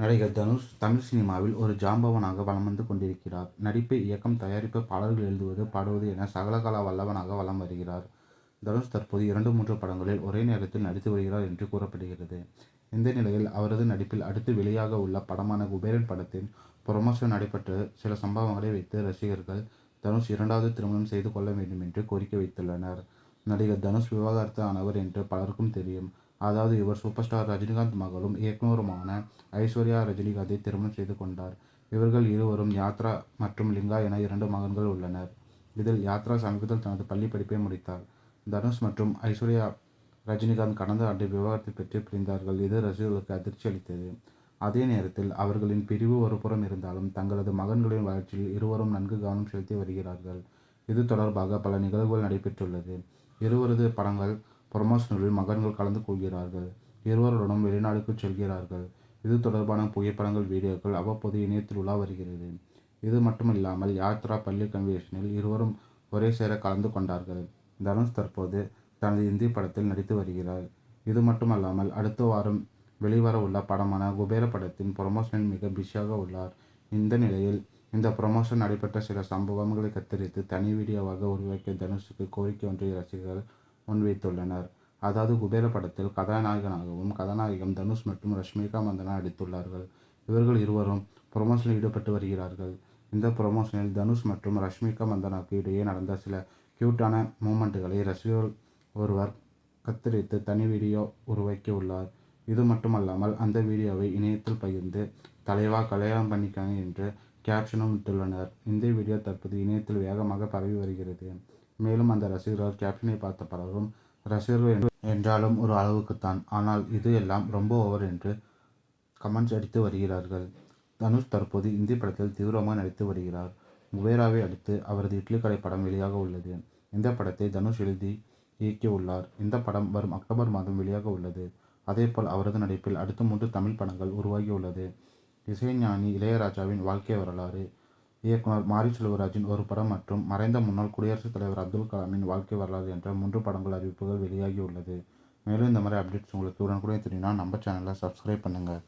நடிகர் தனுஷ் தமிழ் சினிமாவில் ஒரு ஜாம்பவனாக வலம் வந்து கொண்டிருக்கிறார். நடிப்பு, இயக்கம், தயாரிப்பு, பாடல்கள் எழுதுவது, பாடுவது என சகலகலா வல்லவனாக வலம் வருகிறார். தனுஷ் தற்போது இரண்டு, மூன்று படங்களில் ஒரே நேரத்தில் நடித்து வருகிறார் என்று கூறப்படுகிறது. இந்த நிலையில் அவரது நடிப்பில் அடுத்து வெளியாக உள்ள படமான குபேரன் படத்தின் புரமோஷன் நடைபெற்ற சில சம்பவங்களை வைத்து ரசிகர்கள் தனுஷ் இரண்டாவது திருமணம் செய்து கொள்ள வேண்டும் என்று கோரிக்கை வைத்துள்ளனர். நடிகர் தனுஷ் விவாகரத்து ஆனவர் என்று பலருக்கும் தெரியும். அதாவது இவர் சூப்பர் ஸ்டார் ரஜினிகாந்த் மகளும், இயக்குனருமான ஐஸ்வர்யா ரஜினிகாந்தை திருமணம் செய்து கொண்டார். இவர்கள் இருவரும் யாத்ரா மற்றும் லிங்கா என இரண்டு மகன்கள் உள்ளனர். இதில் யாத்ரா சமீபத்தில் தனது பள்ளி படிப்பை முடித்தார். தனுஷ் மற்றும் ஐஸ்வர்யா ரஜினிகாந்த் கடந்த ஆண்டு விவாகரத்து பெற்று பிரிந்தார்கள். இது ரசிகர்களுக்கு அதிர்ச்சி அளித்தது. அதே நேரத்தில் அவர்களின் பிரிவு ஒருபுறம் இருந்தாலும் தங்களது மகன்களின் வளர்ச்சியில் இருவரும் நன்கு கவனம் செலுத்தி வருகிறார்கள். இது தொடர்பாக பல நிகழ்வுகள் நடைபெற்றுள்ளது. இருவரது படங்கள் புரமோஷன்களில் மகன்கள் கலந்து கொள்கிறார்கள். இருவருடனும் வெளிநாடுக்கு செல்கிறார்கள். இது தொடர்பான புகைப்படங்கள், வீடியோக்கள் அவ்வப்போது இணையத்தில் உலா வருகிறது. இது மட்டுமில்லாமல் யாத்ரா பள்ளி கன்வென்ஷனில் இருவரும் ஒரே சேர கலந்து கொண்டார்கள். தனுஷ் தற்போது தனது இந்தி படத்தில் நடித்து வருகிறார். இது மட்டுமல்லாமல் அடுத்த வாரம் வெளிவர உள்ள படமான குபேர படத்தின் ப்ரொமோஷனில் மிக பிஸியாக உள்ளார். இந்த நிலையில் இந்த ப்ரொமோஷன் நடைபெற்ற சில சம்பவங்களை கத்தரித்து தனி வீடியோவாக உருவாக்கிய தனுஷுக்கு கோரிக்கை ஒன்றை ரசிகர்கள் முன்வைத்துள்ளனர். அதாவது குபேர படத்தில் கதாநாயகனாகவும், கதாநாயகம் தனுஷ் மற்றும் ரஷ்மிகா மந்தனா நடித்துள்ளார்கள். இவர்கள் இருவரும் ப்ரொமோஷனில் ஈடுபட்டு வருகிறார்கள். இந்த ப்ரொமோஷனில் தனுஷ் மற்றும் ரஷ்மிகா மந்தனாவுக்கு இடையே நடந்த சில கியூட்டான மூமெண்ட்டுகளை ரசிகர் ஒருவர் கத்தரித்து தனி வீடியோ உருவாக்கியுள்ளார். இது மட்டுமல்லாமல் அந்த வீடியோவை இணையத்தில் பகிர்ந்து தலைவா கல்யாணம் பண்ணிக்கங்க என்று கேப்ஷனும் விட்டுள்ளனர் இந்த வீடியோ தற்போது இணையத்தில் வேகமாக பரவி வருகிறது. மேலும் அந்த ரசிகர்கள் கேப்டனை பார்த்த பலரும் ரசிகர்கள் என்றாலும் ஒரு அளவுக்குத்தான். ஆனால் இது எல்லாம் ரொம்ப ஓவர் என்று கமெண்ட்ஸ் அடித்து வருகிறார்கள். தனுஷ் தற்போது இந்தி படத்தில் தீவிரமாக நடித்து வருகிறார். குபேராவை அடுத்து அவரது இட்லி கடை படம் வெளியாக உள்ளது. இந்த படத்தை தனுஷ் எழுதி இயக்கியுள்ளார். இந்த படம் வரும் அக்டோபர் மாதம் வெளியாக உள்ளது. அதேபோல் அவரது நடிப்பில் அடுத்த மூன்று தமிழ் படங்கள் உருவாகியுள்ளது. இசைஞானி இளையராஜாவின் வாழ்க்கை வரலாறு, இயக்குனர் மாரி செல்வராஜின் ஒரு படம் மற்றும் மறைந்த முன்னாள் குடியரசுத் தலைவர் அப்துல் கலாமின் வாழ்க்கை வரலாறு என்ற மூன்று படங்கள் அறிவிப்புகள் வெளியாகி உள்ளது. மேலும் இந்த மாதிரி அப்டேட்ஸ் உங்களுக்கு உடனுக்குடன் தெரியும்னா நம்ம சேனலை சப்ஸ்கிரைப் பண்ணுங்கள்